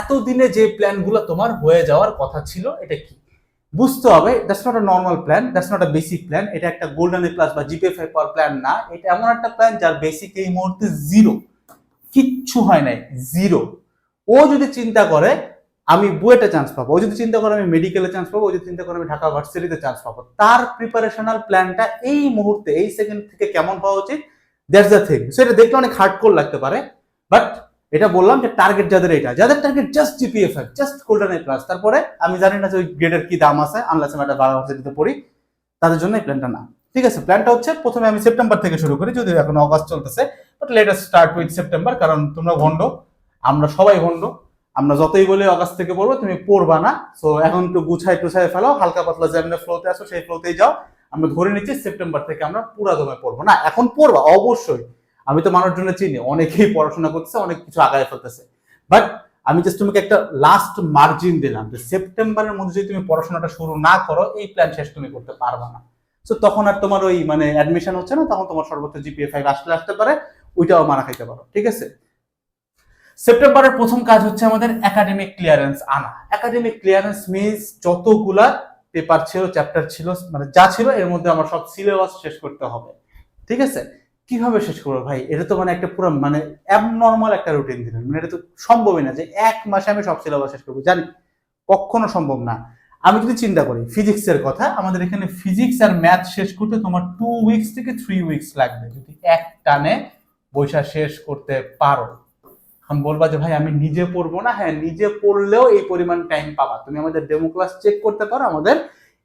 এতদিনে যে প্ল্যানগুলো তোমার হয়ে যাওয়ার কথা ছিল, এটা কি? বুঝতে হবে that's not a normal plan that's not a basic plan এটা একটা গোল্ডেন এ প্লাস বা জিপিএ ফাইভ পাওয়ার প্ল্যান না, এটা এমন একটা প্ল্যান যার বেসিক এই মুহূর্তে জিরো কিচ্ছু হয় নাই জিরো ও যদি চিন্তা করে, আমি বুয়েটে চান্স পাবো, ও যদি চিন্তা করে আমি মেডিকেলে চান্স পাবো, ও যদি চিন্তা করে আমি ঢাকা ভার্সিটিতে চান্স পাবো, তার প্রিপারেশনাল প্ল্যানটা এই মুহূর্তে, এই সেকেন্ড থেকে কেমন হওয়া উচিত? দ্যাটস দ্য থিং সো সেটা দেখলে অনেক হার্ড হার্ডকোর লাগতে পারে বাট এটা বললাম যে টার্গেট যাদের এটা, যাদের target just GPA five just golden A plus তারপরে আমি জানি না যে ওই গ্রেডের কি দাম আছে আনলাস আমি একটা বাংলা ভার্সিটিতে পড়ি, তাদের জন্য এই প্ল্যানটা না। ঠিক আছে প্ল্যানটা হচ্ছে প্রথমে আমি সেপ্টেম্বর থেকে শুরু করি যদি এখন অগাস্ট চলতেছে but later start with September কারণ তোমরা ভন্ড আমরা সবাই ভন্ড আমরা যতই বলি অগাস্ট থেকে পড়ব, তুমি পড়বা না। সো এখন একটু গুছাই টুছাই ফেলাও, হালকা পাতলা যেমন ফ্লোতে আসো সেই ফ্লোতেই যাও। আমরা ধরে নিচ্ছি সেপ্টেম্বর থেকে আমরা পুরা দমে পড়ব। না, এখন পড়বা, অবশ্যই। আমি তো মানুষজনের চিনি, অনেকেই পড়াশোনা করতেছে, অনেক কিছু আগায় ফেলতেছে। বাট আমি জাস্ট তোমাকে একটা লাস্ট মার্জিন দিলাম যে সেপ্টেম্বরের মধ্যে যদি তুমি পড়াশোনাটা শুরু না করো, এই প্ল্যান শেষ তুমি করতে পারবা না। সো তখন আর তোমার ওই মানে অ্যাডমিশন হচ্ছে না, তখন তোমার সর্বোচ্চ জিপিএ ফাইভ আসলে আসতে পারে, ওইটাও মারা খাইতে পারো, ঠিক আছে? সেপ্টেম্বরের প্রথম কাজ হচ্ছে আমাদের একাডেমিক ক্লিয়ারেন্স আনা। একাডেমিক ক্লিয়ারেন্স মিনস যতগুলা পেপার ছিল চ্যাপ্টার ছিল মানে যা ছিল, এর মধ্যে আমার সব সিলেবাস শেষ করতে হবে, ঠিক আছে? কীভাবে শেষ করব ভাই? এটা তো মানে একটা পুরো মানে অ্যাবনর্মাল একটা রুটিন দিলেন। মানে এটা তো সম্ভবই না যে এক মাসে আমি সব সিলেবাস শেষ করব। জানি কখনো সম্ভব না। আমি যদি চিন্তা করি ফিজিক্সের কথা, আমাদের এখানে ফিজিক্স আর ম্যাথ শেষ করতে তোমার টু উইকস থেকে থ্রি উইকস লাগবে। যদি এক টানে বৈশা শেষ করতে পারো। এখন বলবা যে ভাই, আমি নিজে পড়ব না। হ্যাঁ নিজে পড়লেও এই পরিমাণ টাইম পাবা। তুমি আমাদের ডেমো ক্লাস চেক করতে পারো। আমাদের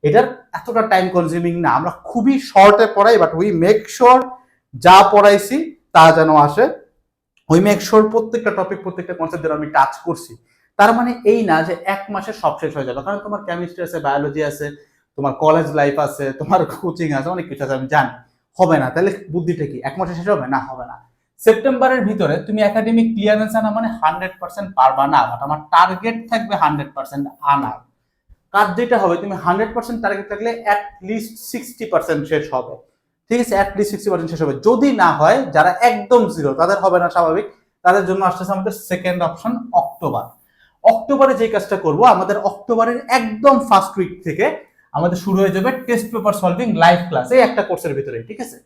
এটার এতটা টাইম কনজিউমিং না। আমরা খুবই শর্টে পড়াই বাট উই মেক শিওর যা পড়াইছি তা যেন আসে। ওই মেক শিওর প্রত্যেকটা টপিক প্রত্যেকটা কনসেপ্ট আমি টাচ করছি। তার মানে এই না যে এক মাসে সব শেষ হয়ে যাবে। কারণ তোমার কেমিস্ট্রি আছে বায়োলজি আছে, তোমার কলেজ লাইফ আছে, তোমার কোচিং আছে, অনেক কিছু আছে, আমি জানি। হবে না। তাহলে বুদ্ধিটা কি? এক মাসে শেষ হবে? না হবে না। সেপ্টেম্বরের ভিতরে তুমি একাডেমিক ক্লিয়ারেন্স আনা মানে হান্ড্রেড পার্সেন্ট পারবা না বাট আমার টার্গেট থাকবে হান্ড্রেড পার্সেন্ট আনার। কাজ যেটা হবে, তুমি হান্ড্রেড পার্সেন্ট টার্গেট থাকলে অ্যাট লিস্ট সিক্সটি পার্সেন্ট শেষ হবে। ঠিক আছে অ্যাট লিস্ট সিক্সটি পার্সেন্ট শেষ হবে। যদি না হয়, যারা একদম জিরো তাদের হবে না স্বাভাবিক। তাদের জন্য আসতেছে আমাদের সেকেন্ড অপশন অক্টোবর অক্টোবরে যে কাজটা করব, আমাদের অক্টোবরের একদম ফার্স্ট উইক থেকে আমাদের শুরু হয়ে যাবে test paper solving live class এই একটা কোর্সের ভিতরে ঠিক আছে?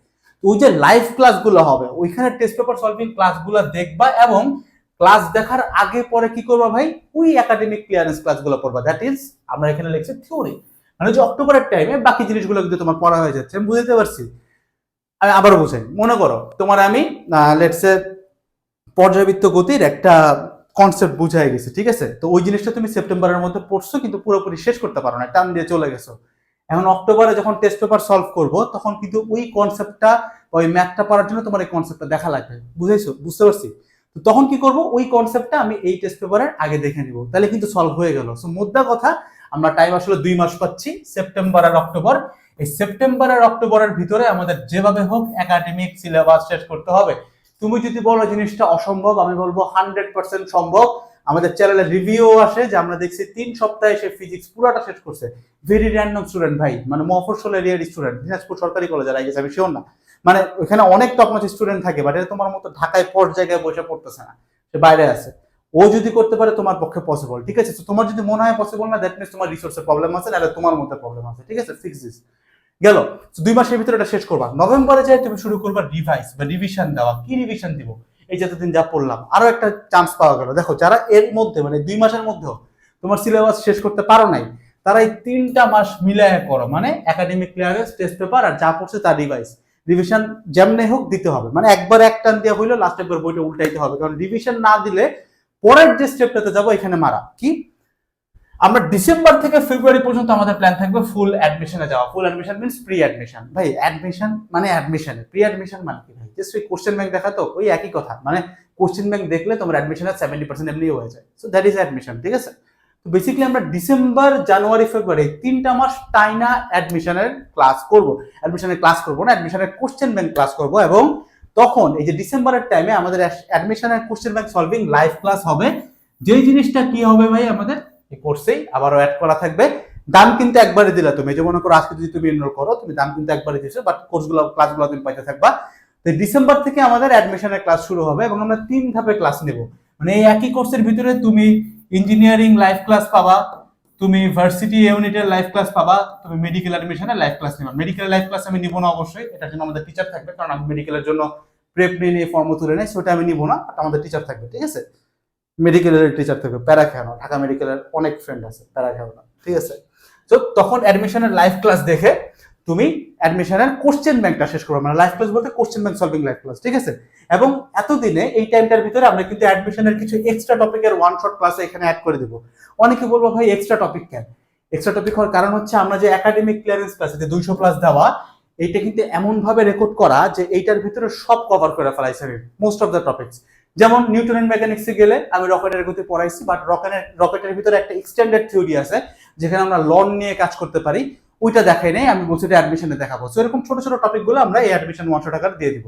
ওই যে লাইভ ক্লাসগুলো হবে, ওইখানে টেস্ট পেপার সলভিং ক্লাসগুলো দেখবা এবং ক্লাস দেখার আগে পরে কি করবা ভাই? ওই একাডেমিক ক্লিয়ারেন্স ক্লাসগুলো পড়বা। দ্যাট ইজ আমরা এখানে লিখছি থিওরি মানে যে অক্টোবরের টাইমে বাকি জিনিসগুলো কিন্তু তোমার পড়া হয়ে যাচ্ছে, আমি বুঝতে পারছি। আমি আবার বুঝাই, মনে করো তোমার আমি লেটসে পর্যাবৃত্ত গতির একটা কনসেপ্ট বুঝাই গেছে, ঠিক আছে? তো ওই জিনিসটা তুমি সেপ্টেম্বরের মধ্যে পড়ছো কিন্তু পুরোপুরি শেষ করতে পারো না, টান দিয়ে চলে গেছো। এখন অক্টোবরে যখন টেস্ট পেপার সলভ করব, তখন কিন্তু ওই কনসেপ্টটা ওই ম্যাথটা পড়ার জন্য তোমার এই কনসেপ্টটা দেখা লাগবে, বুঝাইছো? বুঝতে পারছি? তো তখন কি করব? ওই কনসেপ্টটা আমি এই টেস্ট পেপারের আগে দেখে নিব, তাহলে কিন্তু সলভ হয়ে গেল। সো মোদ্দা কথা, আমরা টাইম আসলে দুই মাস পাচ্ছি, সেপ্টেম্বর আর অক্টোবর। এই সেপ্টেম্বর আর অক্টোবরের ভিতরে আমাদের যেভাবে হোক একাডেমিক সিলেবাস শেষ করতে হবে। তুমি যদি বলো জিনিসটা অসম্ভব, আমি বলব হান্ড্রেড পার্সেন্ট সম্ভব। আমাদের চ্যানেলে রিভিউ আসে যে আমরা দেখছি তিন সপ্তাহে সে ফিজিক্স পুরোটা শেষ করছে। ভেরি র্যান্ডম স্টুডেন্ট ভাই মানে মফসল এরিয়ার স্টুডেন্ট দিনাজপুর সরকারি কলেজে আই গেছে আমি শিওর না। মানে ওখানে অনেক টপনচ স্টুডেন্ট থাকে বাট এটা তোমার মতো ঢাকায় পর জায়গায় বসে পড়তেছে না। সে বাইরে আছে। ও যদি করতে পারে তোমার পক্ষে পসিবল ঠিক আছে? তো তোমার যদি মনে হয় পসিবল না দ্যাট মিনস তোমার রিসোর্সের প্রবলেম আছে, নাহলে তোমার মধ্যে প্রবলেম আছে, ঠিক আছে? ফিক্স দিস গেল। দুই মাসের ভিতরে এটা শেষ করবা। নভেম্বরে যাই তুমি শুরু করবা রিভাইস বা রিভিশন দেওয়া। কি রিভিশন দিব? এই যতদিন যা পড়লাম। আরও একটা চান্স পাওয়া গেল। দেখো, যারা এর মধ্যে মানে দুই মাসের মধ্যেও তোমার সিলেবাস শেষ করতে পারো নাই, তারা এই তিনটা মাস মিলায় করো। মানে একাডেমিক ক্লিয়ারেন্স টেস্ট পেপার আর যা পড়ছে তার রিভাইস রিভিশন যেমনে হোক দিতে হবে। মানে একবার এক টান দেওয়া হইল লাস্ট একবার বইটা উল্টাইতে হবে। কারণ রিভিশন না দিলে পরের যে স্টেপটাতে যাব, এখানে মারা। কি? আমরা ডিসেম্বর থেকে ফেব্রুয়ারি পর্যন্ত আমাদের প্ল্যান থাকবে ফুল অ্যাডমিশনে যাওয়া। Full admission means pre admission ভাই অ্যাডমিশন মানে অ্যাডমিশন প্রি অ্যাডমিশন মানে কি ভাই? জাস্ট ওই কোশ্চেন ব্যাংক দেখা তো, ওই একই কথা। মানে কোশ্চেন ব্যাংক দেখলে তোমার অ্যাডমিশনের সেভেন্টি পার্সেন্ট এমনিও হয়ে যায়। সো দ্যাট ইজ অ্যাডমিশন ঠিক আছে? তো বেসিক্যালি আমরা ডিসেম্বর জানুয়ারি ফেব্রুয়ারি তিনটা মাস টাইনা অ্যাডমিশনের ক্লাস করব। অ্যাডমিশনের ক্লাস করব না অ্যাডমিশনের কোশ্চেন ব্যাংক ক্লাস করব এবং তখন এই যে ডিসেম্বরের টাইমে আমাদের অ্যাডমিশনের question bank solving live class হবে। যেই জিনিসটা কি হবে ভাই আমাদের? এই কোর্সেই আবারও অ্যাড করা থাকবে। দাম কিন্তু একবারে দিলা তুমি। যে মনে করো আজকে যদি তুমি এনরোল করো, তুমি দাম কিন্তু একবারে দিছো বাট কোর্সগুলো ক্লাসগুলো তুমি পাইতে থাকবা। তো ডিসেম্বর থেকে আমাদের অ্যাডমিশনের ক্লাস শুরু হবে এবং আমরা তিন ধাপে ক্লাস নেব। মানে এই একই কোর্সের ভিতরে তুমি ইঞ্জিনিয়ারিং লাইভ ক্লাস পাবা, তুমি ভার্সিটি ইউনিটের লাইভ ক্লাস পাবা, তুমি মেডিকেল অ্যাডমিশনের লাইভ ক্লাস নিবা। মেডিকেল লাইভ ক্লাস আমি নিব না অবশ্যই এটার জন্য আমাদের টিচার থাকবে, কারণ আমি মেডিকেলের জন্য প্রেপ নিয়ে নিয়ে ফর্ম তুলে নেই, সেটা আমি নিব না আমাদের টিচার থাকবে, ঠিক আছে? মেডিকেলের টিচার থাকবে, প্যারা খেয়ানো। ঢাকা মেডিকেলের অনেক ফ্রেন্ড আছে, প্যারা খেয়ানো। ঠিক আছে? তো তখন অ্যাডমিশনের লাইভ ক্লাস দেখে তুমি অ্যাডমিশনের কোশ্চেন ব্যাংকটা শেষ করবে। মানে লাইভ ক্লাস বলতে question bank solving live class ঠিক আছে? এবং এতদিনে এই টাইমটার ভিতরে আমরা কিন্তু অ্যাডমিশনের কিছু এক্সট্রা টপিকের ওয়ান শট ক্লাসে এখানে অ্যাড করে দেবো। অনেকে বলব, ভাই এক্সট্রা টপিক কেন? এক্সট্রা টপিক হওয়ার কারণ হচ্ছে আমরা যে একাডেমিক ক্লিয়ারেন্স ক্লাস যে দুইশো প্লাস দেওয়া, এইটা কিন্তু এমন ভাবে রেকর্ড করা যে এইটার ভিতরে সব কভার করে ফেলাইছে মোস্ট অফ দ্য টপিকস যেমন নিউটনের মেকানিক্সে গেলে আমি রকেটের গতি পড়াইছি বাট রকেটের রকেটের ভিতরে একটা এক্সটেন্ডেড থিওরি আছে, যেখানে আমরা লন নিয়ে কাজ করতে পারি। ওইটা দেখাই নেই, আমি বলছি অ্যাডমিশনে দেখাবো। তো এরকম ছোট ছোট টপিকগুলো আমরা এই অ্যাডমিশন ওয়ানশো টাকার দিয়ে দিব।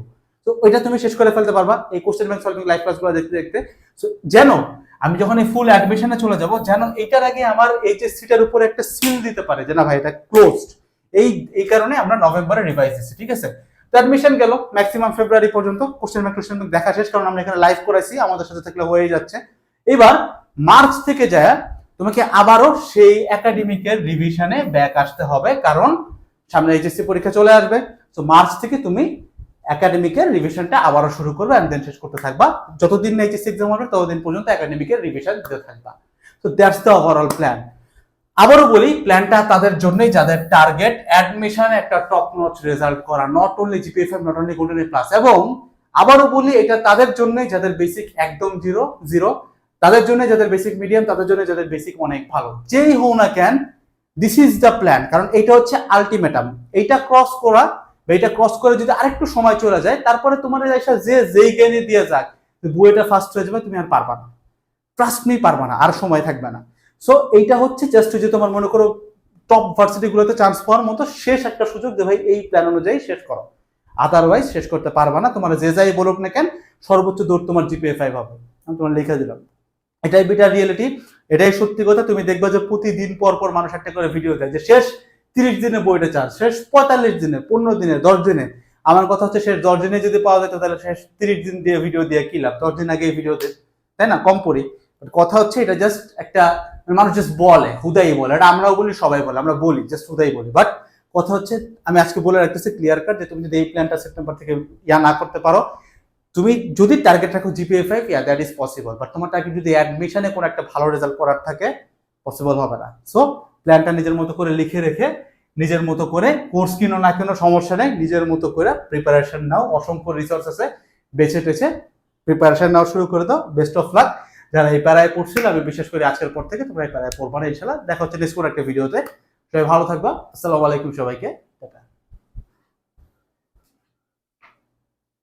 তো ওইটা তুমি শেষ করে ফেলতে পারবা, এই কোশ্চেন ব্যাংক সলভিং লাইভ ক্লাসগুলো দেখতে দেখতে। সো যেন, আমি যখন এই ফুল অ্যাডমিশনে চলে যাব, যেন এটার আগে আমার এইচএসসিটার উপরে একটা সিল দিতে পারে যে, না ভাই, এটা ক্লোজড এই এই কারণে আমরা নভেম্বরে রিভাইজ দিচ্ছি ঠিক আছে? অ্যাডমিশন গেল। ম্যাক্সিমাম ফেব্রুয়ারি পর্যন্ত কোশ্চেন ব্যাংক কোশ্চেন দেখা শেষ, কারণ আমরা এখানে লাইভ করাইছি, আমাদের সাথে থাকলে হয়ে যাচ্ছে। এবার মার্চ থেকে যায়, তোমাকে আবারও সেই একাডেমিকের রিভিশনে ব্যাক আসতে হবে, কারণ সামনে এইচএসসি পরীক্ষা চলে আসবে। তো মার্চ থেকে তুমি একাডেমিকের রিভিশনটা আবারও শুরু করবে অ্যান্ড দেন শেষ করতে থাকবা। যতদিন এইচএসসি এক্সাম হবে, ততদিন পর্যন্ত একাডেমিকের রিভিশন দিতে থাকবা। তো দ্যাটস দ্য ওভারঅল প্ল্যান আবারও বলি প্ল্যানটা তাদের জন্যই, যাদের টার্গেট অ্যাডমিশন একটা টপ নচ রেজাল্ট করা not only GPF not only golden plus এবং আবারও বলি, এটা তাদের জন্যই, যাদের বেসিক একদম জিরো জিরো তাদের জন্য যাদের বেসিক মিডিয়াম তাদের জন্য যাদের বেসিক অনেক ভালো। যেই হোক না কেন দিস ইজ দ্য প্ল্যান কারণ এটা হচ্ছে আলটিমেটাম এইটা ক্রস করা, বা এটা ক্রস করে যদি আরেকটু সময় চলে যায়, তারপরে তোমার এসে যে যেই জ্ঞানে দিয়ে যাক বইটা ফার্স্ট হয়ে যাবে, তুমি আর পারবা না। ট্রাস্ট মি পারবা না, আর সময় থাকবে না। সো এইটা হচ্ছে জাস্ট যে তোমার মনে করো টপ ভার্সিটি গুলোতে চান্স পাওয়ার মতো শেষ একটা সুযোগ যে ভাই এই প্ল্যান অনুযায়ী শেষ করো। আদারওয়াইজ শেষ করতে পারবা না, তোমার যে যাই বলুক না কেন, সর্বোচ্চ দূর তোমার জিপিএ ফাইভ হবে। আমি তোমার লিখে দিলাম। এটাই বিটা রিয়েলিটি এটাই সত্যি কথা। তুমি দেখবে যে প্রতিদিন পর পর মানুষ একটা করে ভিডিও দেয় যে শেষ তিরিশ দিনে বইটা চান শেষ পঁয়তাল্লিশ দিনে, পনেরো দিনে, দশ দিনে। আমার কথা হচ্ছে শেষ দশ দিনে যদি পাওয়া যেত তাহলে শেষ তিরিশ দিন দিয়ে ভিডিও দিয়ে কি লাভ? দশ দিন আগে ভিডিও দে। তাই না? কম পড়ি। কথা হচ্ছে এটা জাস্ট একটা মানুষ জাস্ট বলে, হুদাই বলে, এটা আমরাও বলি, সবাই বলে, আমরা বলি জাস্ট হুদাই বলি। বাট কথা হচ্ছে, আমি আজকে বলে রাখতেছি ক্লিয়ার কাট যে তুমি যদি এই প্ল্যানটা সেপ্টেম্বর থেকে ইয়া না করতে পারো, তুমি যদি টার্গেট রাখো GPA five yeah that is possible but তোমার টার্গেট যদি অ্যাডমিশনে কোনো একটা ভালো রেজাল্ট করার থাকে পসিবল হবে না। সো প্ল্যানটা নিজের মতো করে লিখে রেখে, নিজের মতো করে কোর্স কিনো না কেন, সমস্যা নেই, নিজের মতো করে প্রিপারেশন নাও। অসংখ্য রিসোর্স আছে, বেছে টেছে প্রিপারেশন নাও শুরু করে দাও বেস্ট অফ লাক যারা এই প্যারায় পড়ছিল, আমি বিশেষ করে আজকের পর থেকে তোমরা এই প্যারায় পড়বা না ইনশাল্লাহ দেখা হচ্ছে নেক্সট একটা ভিডিওতে। সবাই ভালো থাকবা। আসসালামু আলাইকুম সবাইকে।